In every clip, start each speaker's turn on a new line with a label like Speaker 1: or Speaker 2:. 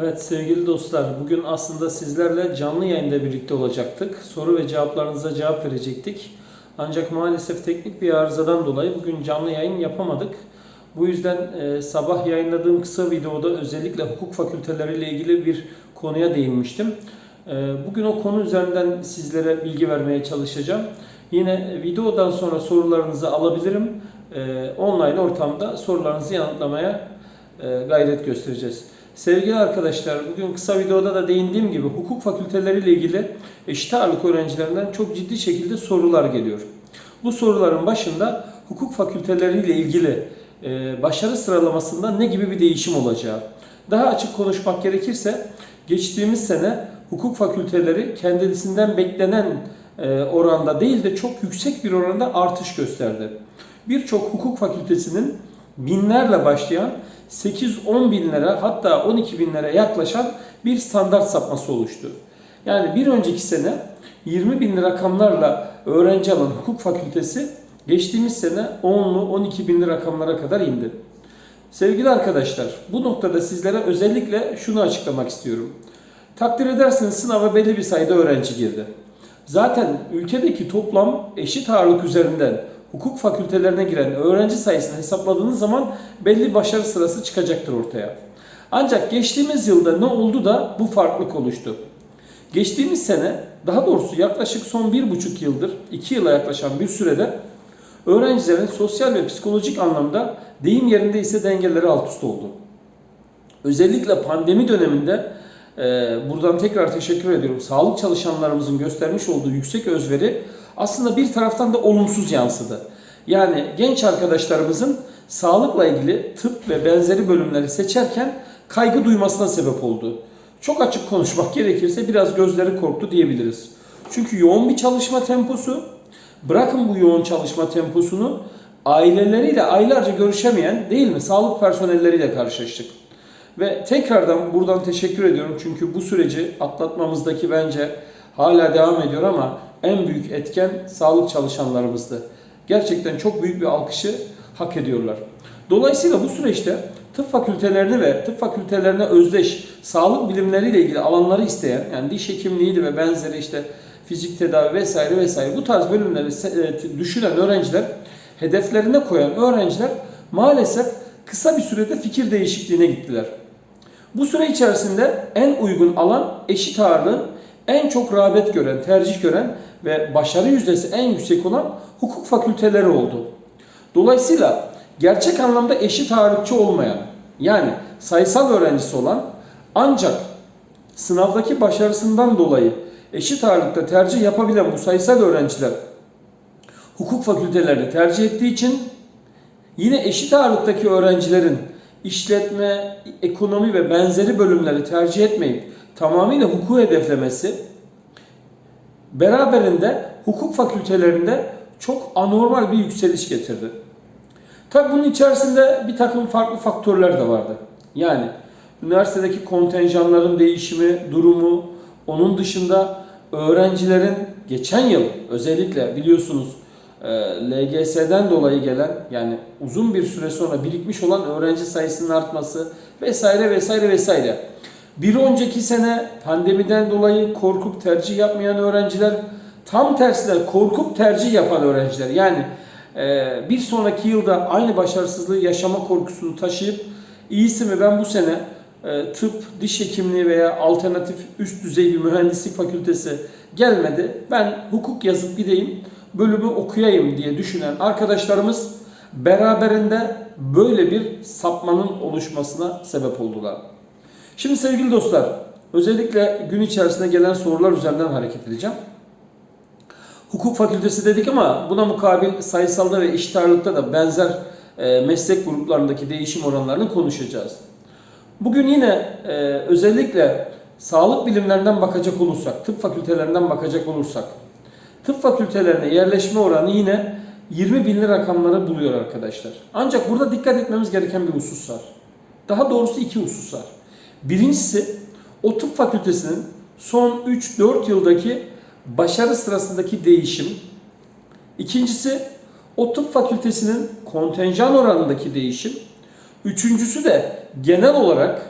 Speaker 1: Evet sevgili dostlar, bugün aslında sizlerle canlı yayında birlikte olacaktık. Soru ve cevaplarınıza cevap verecektik. Ancak maalesef teknik bir arızadan dolayı bugün canlı yayın yapamadık. Bu yüzden e, sabah yayınladığım kısa videoda özellikle hukuk fakülteleriyle ilgili bir konuya değinmiştim. E, bugün o konu üzerinden sizlere bilgi vermeye çalışacağım. Yine videodan sonra sorularınızı alabilirim. E, online ortamda sorularınızı yanıtlamaya e, gayret göstereceğiz. Sevgili arkadaşlar, bugün kısa videoda da değindiğim gibi hukuk fakülteleriyle ilgili eşit ağırlık öğrencilerinden çok ciddi şekilde sorular geliyor. Bu soruların başında hukuk fakülteleriyle ilgili e, başarı sıralamasında ne gibi bir değişim olacağı. Daha açık konuşmak gerekirse geçtiğimiz sene hukuk fakülteleri kendisinden beklenen e, oranda değil de çok yüksek bir oranda artış gösterdi. Birçok hukuk fakültesinin binlerle başlayan 8-10 bin lira hatta 12 bin lira yaklaşan bir standart sapması oluştu. Yani bir önceki sene 20 bin rakamlarla öğrenci alan hukuk fakültesi geçtiğimiz sene 10'lu 12 binli rakamlara kadar indi. Sevgili arkadaşlar bu noktada sizlere özellikle şunu açıklamak istiyorum. Takdir edersiniz sınava belli bir sayıda öğrenci girdi. Zaten ülkedeki toplam eşit ağırlık üzerinden hukuk fakültelerine giren öğrenci sayısını hesapladığınız zaman belli başarı sırası çıkacaktır ortaya. Ancak geçtiğimiz yılda ne oldu da bu farklılık oluştu? Geçtiğimiz sene, daha doğrusu yaklaşık son bir buçuk yıldır, iki yıla yaklaşan bir sürede öğrencilerin sosyal ve psikolojik anlamda deyim yerinde ise dengeleri alt üst oldu. Özellikle pandemi döneminde e, buradan tekrar teşekkür ediyorum. Sağlık çalışanlarımızın göstermiş olduğu yüksek özveri aslında bir taraftan da olumsuz yansıdı. Yani genç arkadaşlarımızın sağlıkla ilgili tıp ve benzeri bölümleri seçerken kaygı duymasına sebep oldu. Çok açık konuşmak gerekirse biraz gözleri korktu diyebiliriz. Çünkü yoğun bir çalışma temposu, bırakın bu yoğun çalışma temposunu aileleriyle aylarca görüşemeyen değil mi sağlık personelleriyle karşılaştık. Ve tekrardan buradan teşekkür ediyorum çünkü bu süreci atlatmamızdaki bence hala devam ediyor ama en büyük etken sağlık çalışanlarımızdı. Gerçekten çok büyük bir alkışı hak ediyorlar. Dolayısıyla bu süreçte tıp fakültelerini ve tıp fakültelerine özdeş sağlık bilimleriyle ilgili alanları isteyen yani diş hekimliğiydi ve benzeri işte fizik tedavi vesaire vesaire bu tarz bölümleri e, düşünen öğrenciler hedeflerine koyan öğrenciler maalesef kısa bir sürede fikir değişikliğine gittiler. Bu süre içerisinde en uygun alan eşit ağırlığın en çok rağbet gören, tercih gören ve başarı yüzdesi en yüksek olan hukuk fakülteleri oldu. Dolayısıyla gerçek anlamda eşit ağırlıkçı olmayan yani sayısal öğrencisi olan ancak sınavdaki başarısından dolayı eşit ağırlıkta tercih yapabilen bu sayısal öğrenciler hukuk fakültelerini tercih ettiği için yine eşit ağırlıktaki öğrencilerin işletme, ekonomi ve benzeri bölümleri tercih etmeyip tamamıyla hukuku hedeflemesi beraberinde hukuk fakültelerinde çok anormal bir yükseliş getirdi. Tabi bunun içerisinde bir takım farklı faktörler de vardı. Yani üniversitedeki kontenjanların değişimi, durumu, onun dışında öğrencilerin geçen yıl özellikle biliyorsunuz LGS'den dolayı gelen yani uzun bir süre sonra birikmiş olan öğrenci sayısının artması vesaire vesaire vesaire. Bir önceki sene pandemiden dolayı korkup tercih yapmayan öğrenciler tam tersine korkup tercih yapan öğrenciler. Yani e, bir sonraki yılda aynı başarısızlığı yaşama korkusunu taşıyıp iyisi mi ben bu sene e, tıp, diş hekimliği veya alternatif üst düzey bir mühendislik fakültesi gelmedi. Ben hukuk yazıp gideyim, bölümü okuyayım diye düşünen arkadaşlarımız beraberinde böyle bir sapmanın oluşmasına sebep oldular. Şimdi sevgili dostlar, özellikle gün içerisinde gelen sorular üzerinden hareket edeceğim. Hukuk fakültesi dedik ama buna mukabil sayısalda ve eşit ağırlıkta da benzer e, meslek gruplarındaki değişim oranlarını konuşacağız. Bugün yine e, özellikle sağlık bilimlerinden bakacak olursak, tıp fakültelerinden bakacak olursak, tıp fakültelerine yerleşme oranı yine 20 binli rakamları buluyor arkadaşlar. Ancak burada dikkat etmemiz gereken bir husus var. Daha doğrusu iki husus var. Birincisi o tıp fakültesinin son 3-4 yıldaki başarı sırasındaki değişim. İkincisi o tıp fakültesinin kontenjan oranındaki değişim. Üçüncüsü de genel olarak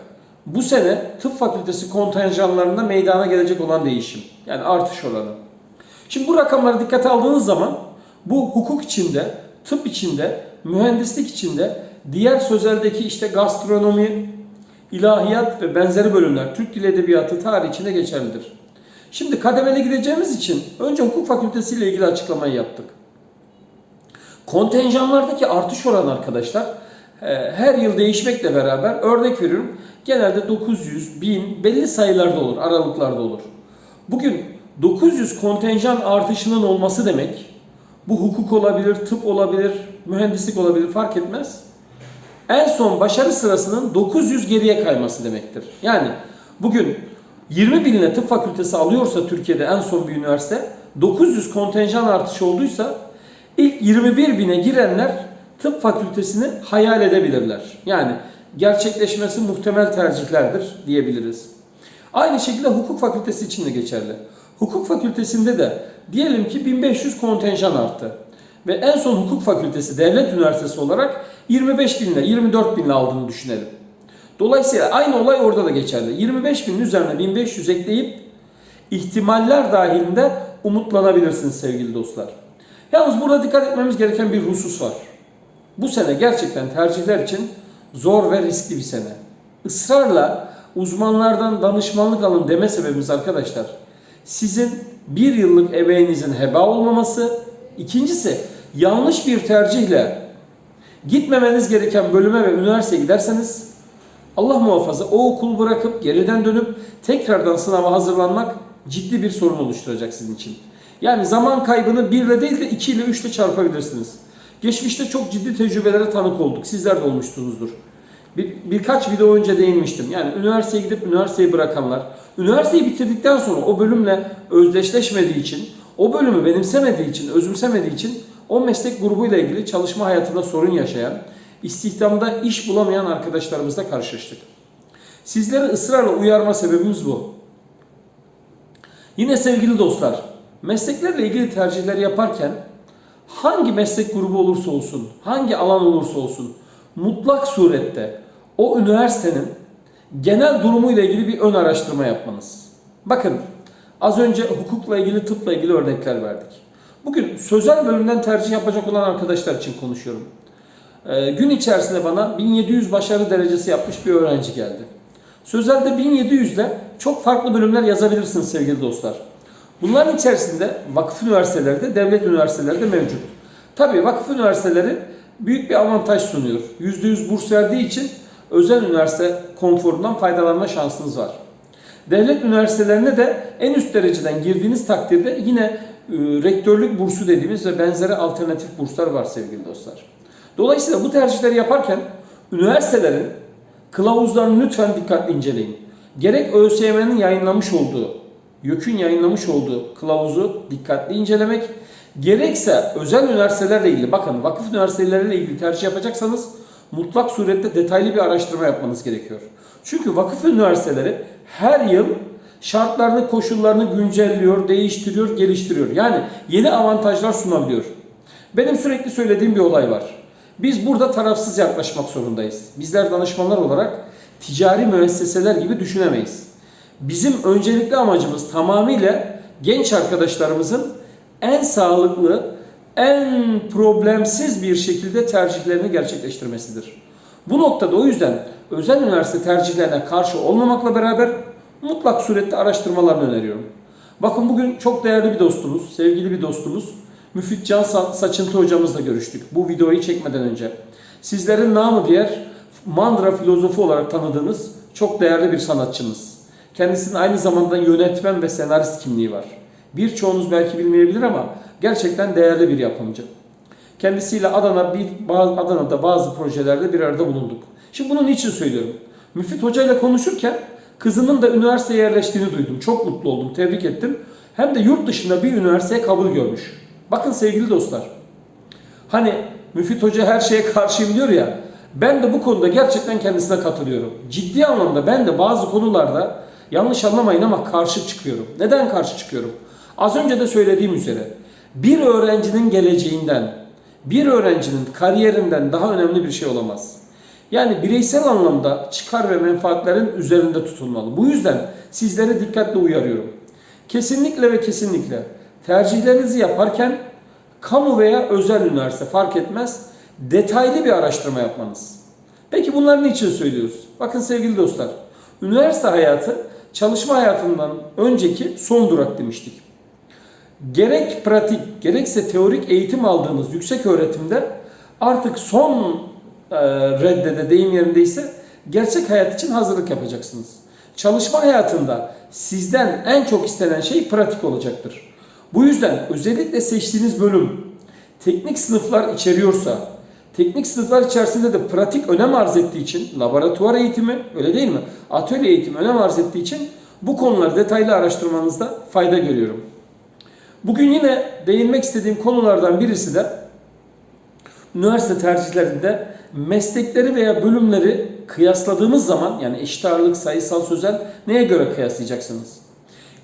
Speaker 1: bu sene tıp fakültesi kontenjanlarında meydana gelecek olan değişim. Yani artış oranı. Şimdi bu rakamları dikkate aldığınız zaman bu hukuk içinde, tıp içinde, mühendislik içinde, diğer sözeldeki işte gastronomi, ilahiyat ve benzeri bölümler, Türk Dili Edebiyatı, tarih içinde geçerlidir. Şimdi kademeli gideceğimiz için önce hukuk fakültesi ile ilgili açıklamayı yaptık. Kontenjanlardaki artış oranı arkadaşlar e, her yıl değişmekle beraber örnek veriyorum genelde 900, 1000 belli sayılarda olur, aralıklarda olur. Bugün 900 kontenjan artışının olması demek bu hukuk olabilir, tıp olabilir, mühendislik olabilir fark etmez. En son başarı sırasının 900 geriye kayması demektir. Yani bugün 20 binle tıp fakültesi alıyorsa Türkiye'de en son bir üniversite 900 kontenjan artışı olduysa ilk 21 bine girenler tıp fakültesini hayal edebilirler. Yani gerçekleşmesi muhtemel tercihlerdir diyebiliriz. Aynı şekilde hukuk fakültesi için de geçerli. Hukuk fakültesinde de diyelim ki 1500 kontenjan arttı. Ve en son hukuk fakültesi devlet üniversitesi olarak 25 binle 24 binle aldığını düşünelim. Dolayısıyla aynı olay orada da geçerli. 25 binin üzerine 1500 ekleyip ihtimaller dahilinde umutlanabilirsiniz sevgili dostlar. Yalnız burada dikkat etmemiz gereken bir husus var. Bu sene gerçekten tercihler için zor ve riskli bir sene. Israrla uzmanlardan danışmanlık alın deme sebebimiz arkadaşlar. Sizin bir yıllık emeğinizin heba olmaması. ikincisi yanlış bir tercihle gitmemeniz gereken bölüme ve üniversiteye giderseniz Allah muhafaza o okul bırakıp geriden dönüp tekrardan sınava hazırlanmak ciddi bir sorun oluşturacak sizin için. Yani zaman kaybını 1 ile değil de 2 ile 3 ile çarpabilirsiniz. Geçmişte çok ciddi tecrübelere tanık olduk. Sizler de olmuşsunuzdur. Bir, birkaç video önce değinmiştim. Yani üniversiteye gidip üniversiteyi bırakanlar, üniversiteyi bitirdikten sonra o bölümle özdeşleşmediği için, o bölümü benimsemediği için, özümsemediği için o meslek grubuyla ilgili çalışma hayatında sorun yaşayan, istihdamda iş bulamayan arkadaşlarımızla karşılaştık. Sizleri ısrarla uyarma sebebimiz bu. Yine sevgili dostlar, mesleklerle ilgili tercihler yaparken hangi meslek grubu olursa olsun, hangi alan olursa olsun mutlak surette o üniversitenin genel durumuyla ilgili bir ön araştırma yapmanız. Bakın az önce hukukla ilgili, tıpla ilgili örnekler verdik. Bugün sözel bölümden tercih yapacak olan arkadaşlar için konuşuyorum. Ee, gün içerisinde bana 1700 başarı derecesi yapmış bir öğrenci geldi. Sözelde 1700 ile çok farklı bölümler yazabilirsiniz sevgili dostlar. Bunların içerisinde vakıf üniversiteleri de devlet üniversiteleri de mevcut. Tabii vakıf üniversiteleri büyük bir avantaj sunuyor. %100 burs verdiği için özel üniversite konforundan faydalanma şansınız var. Devlet üniversitelerine de en üst dereceden girdiğiniz takdirde yine e, rektörlük bursu dediğimiz ve benzeri alternatif burslar var sevgili dostlar. Dolayısıyla bu tercihleri yaparken üniversitelerin kılavuzlarını lütfen dikkatli inceleyin. Gerek ÖSYM'nin yayınlamış olduğu, YÖK'ün yayınlamış olduğu kılavuzu dikkatli incelemek, gerekse özel üniversitelerle ilgili, bakın vakıf üniversiteleriyle ilgili tercih yapacaksanız mutlak surette detaylı bir araştırma yapmanız gerekiyor. Çünkü vakıf üniversiteleri her yıl şartlarını, koşullarını güncelliyor, değiştiriyor, geliştiriyor. Yani yeni avantajlar sunabiliyor. Benim sürekli söylediğim bir olay var. Biz burada tarafsız yaklaşmak zorundayız. Bizler danışmanlar olarak ticari müesseseler gibi düşünemeyiz. Bizim öncelikli amacımız tamamıyla genç arkadaşlarımızın en sağlıklı, en problemsiz bir şekilde tercihlerini gerçekleştirmesidir. Bu noktada o yüzden özel üniversite tercihlerine karşı olmamakla beraber mutlak surette araştırmalarını öneriyorum. Bakın bugün çok değerli bir dostumuz, sevgili bir dostumuz Müfit Can Sa- Saçıntı hocamızla görüştük bu videoyu çekmeden önce. Sizlerin namı diğer Mandra filozofu olarak tanıdığınız çok değerli bir sanatçımız. Kendisinin aynı zamanda yönetmen ve senarist kimliği var. Birçoğunuz belki bilmeyebilir ama gerçekten değerli bir yapımcı. Kendisiyle Adana bir Adana'da bazı projelerde bir arada bulunduk. Şimdi bunu niçin söylüyorum? Müfit Hoca ile konuşurken kızının da üniversiteye yerleştiğini duydum. Çok mutlu oldum, tebrik ettim. Hem de yurt dışında bir üniversiteye kabul görmüş. Bakın sevgili dostlar. Hani Müfit Hoca her şeye karşıyım diyor ya. Ben de bu konuda gerçekten kendisine katılıyorum. Ciddi anlamda ben de bazı konularda yanlış anlamayın ama karşı çıkıyorum. Neden karşı çıkıyorum? Az önce de söylediğim üzere bir öğrencinin geleceğinden, bir öğrencinin kariyerinden daha önemli bir şey olamaz. Yani bireysel anlamda çıkar ve menfaatlerin üzerinde tutulmalı. Bu yüzden sizlere dikkatle uyarıyorum. Kesinlikle ve kesinlikle tercihlerinizi yaparken kamu veya özel üniversite fark etmez detaylı bir araştırma yapmanız. Peki bunları niçin söylüyoruz? Bakın sevgili dostlar, üniversite hayatı çalışma hayatından önceki son durak demiştik. Gerek pratik gerekse teorik eğitim aldığınız yüksek öğretimde artık son e, reddede deyim yerindeyse gerçek hayat için hazırlık yapacaksınız. Çalışma hayatında sizden en çok istenen şey pratik olacaktır. Bu yüzden özellikle seçtiğiniz bölüm teknik sınıflar içeriyorsa, teknik sınıflar içerisinde de pratik önem arz ettiği için, laboratuvar eğitimi öyle değil mi? Atölye eğitimi önem arz ettiği için bu konuları detaylı araştırmanızda fayda görüyorum. Bugün yine değinmek istediğim konulardan birisi de üniversite tercihlerinde meslekleri veya bölümleri kıyasladığımız zaman yani eşit ağırlık, sayısal, sözel neye göre kıyaslayacaksınız?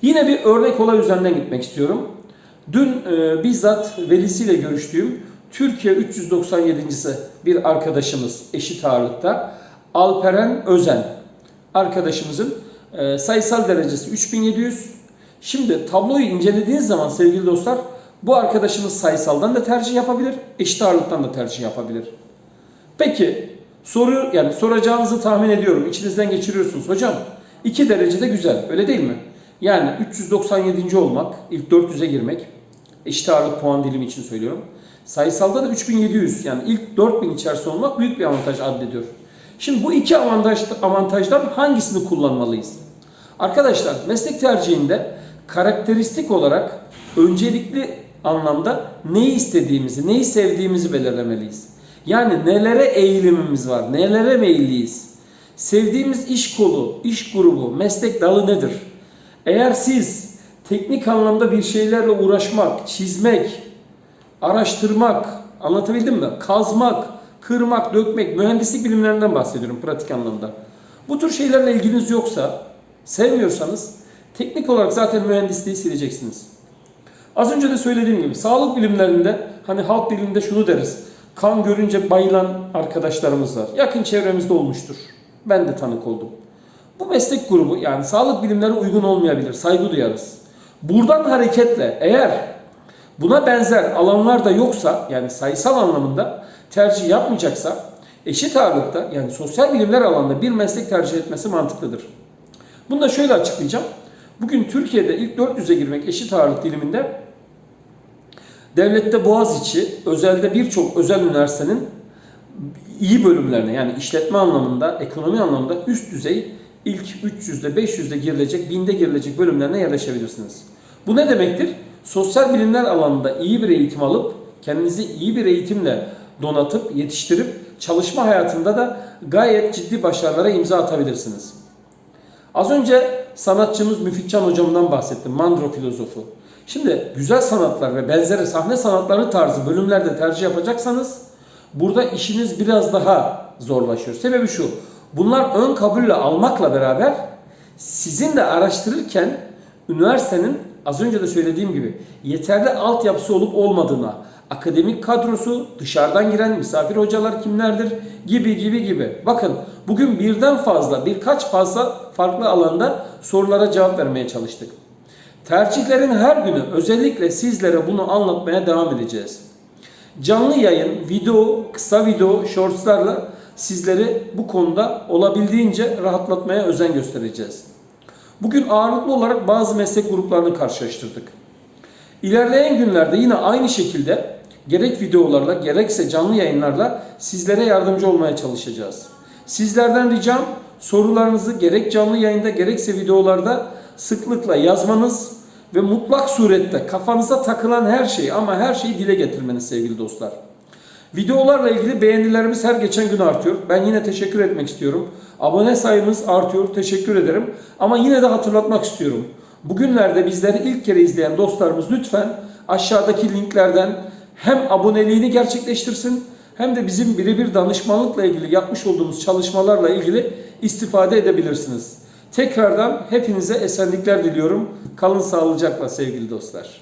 Speaker 1: Yine bir örnek olay üzerinden gitmek istiyorum. Dün e, bizzat velisiyle görüştüğüm Türkiye 397.si bir arkadaşımız eşit ağırlıkta Alperen Özen arkadaşımızın e, sayısal derecesi 3700. Şimdi tabloyu incelediğiniz zaman sevgili dostlar bu arkadaşımız sayısaldan da tercih yapabilir, eşit ağırlıktan da tercih yapabilir. Peki soru yani soracağınızı tahmin ediyorum. İçinizden geçiriyorsunuz. Hocam 2 derecede güzel öyle değil mi? Yani 397. olmak, ilk 400'e girmek. Eşit ağırlık puan dilimi için söylüyorum. Sayısalda da 3700 yani ilk 4000 içerisinde olmak büyük bir avantaj addediyor. Şimdi bu iki avantaj, avantajdan hangisini kullanmalıyız? Arkadaşlar meslek tercihinde karakteristik olarak öncelikli anlamda neyi istediğimizi, neyi sevdiğimizi belirlemeliyiz. Yani nelere eğilimimiz var, nelere meyilliyiz? Sevdiğimiz iş kolu, iş grubu, meslek dalı nedir? Eğer siz teknik anlamda bir şeylerle uğraşmak, çizmek, araştırmak, anlatabildim mi? Kazmak, kırmak, dökmek, mühendislik bilimlerinden bahsediyorum pratik anlamda. Bu tür şeylerle ilginiz yoksa, sevmiyorsanız teknik olarak zaten mühendisliği sileceksiniz. Az önce de söylediğim gibi sağlık bilimlerinde hani halk dilinde şunu deriz. Kan görünce bayılan arkadaşlarımız var. Yakın çevremizde olmuştur. Ben de tanık oldum. Bu meslek grubu yani sağlık bilimleri uygun olmayabilir. Saygı duyarız. Buradan hareketle eğer buna benzer alanlar da yoksa yani sayısal anlamında tercih yapmayacaksa eşit ağırlıkta yani sosyal bilimler alanında bir meslek tercih etmesi mantıklıdır. Bunu da şöyle açıklayacağım. Bugün Türkiye'de ilk 400'e girmek eşit ağırlık diliminde devlette Boğaziçi, özelde birçok özel üniversitenin iyi bölümlerine yani işletme anlamında, ekonomi anlamında üst düzey ilk 300'de, 500'de girilecek, 1000'de girilecek bölümlerine yerleşebilirsiniz. Bu ne demektir? Sosyal bilimler alanında iyi bir eğitim alıp kendinizi iyi bir eğitimle donatıp, yetiştirip çalışma hayatında da gayet ciddi başarılara imza atabilirsiniz. Az önce sanatçımız Müfitcan hocamdan bahsettim. Mandro filozofu. Şimdi güzel sanatlar ve benzeri sahne sanatları tarzı bölümlerde tercih yapacaksanız burada işiniz biraz daha zorlaşıyor. Sebebi şu. Bunlar ön kabulle almakla beraber sizin de araştırırken üniversitenin az önce de söylediğim gibi yeterli altyapısı olup olmadığına, akademik kadrosu, dışarıdan giren misafir hocalar kimlerdir gibi gibi gibi. Bakın bugün birden fazla, birkaç fazla farklı alanda sorulara cevap vermeye çalıştık. Tercihlerin her günü özellikle sizlere bunu anlatmaya devam edeceğiz. Canlı yayın, video, kısa video, shortslarla sizleri bu konuda olabildiğince rahatlatmaya özen göstereceğiz. Bugün ağırlıklı olarak bazı meslek gruplarını karşılaştırdık. İlerleyen günlerde yine aynı şekilde gerek videolarla gerekse canlı yayınlarla sizlere yardımcı olmaya çalışacağız. Sizlerden ricam sorularınızı gerek canlı yayında gerekse videolarda sıklıkla yazmanız ve mutlak surette kafanıza takılan her şeyi ama her şeyi dile getirmeniz sevgili dostlar. Videolarla ilgili beğenilerimiz her geçen gün artıyor. Ben yine teşekkür etmek istiyorum. Abone sayımız artıyor. Teşekkür ederim. Ama yine de hatırlatmak istiyorum. Bugünlerde bizleri ilk kere izleyen dostlarımız lütfen aşağıdaki linklerden hem aboneliğini gerçekleştirsin hem de bizim birebir danışmanlıkla ilgili yapmış olduğumuz çalışmalarla ilgili istifade edebilirsiniz. Tekrardan hepinize esenlikler diliyorum. Kalın sağlıcakla sevgili dostlar.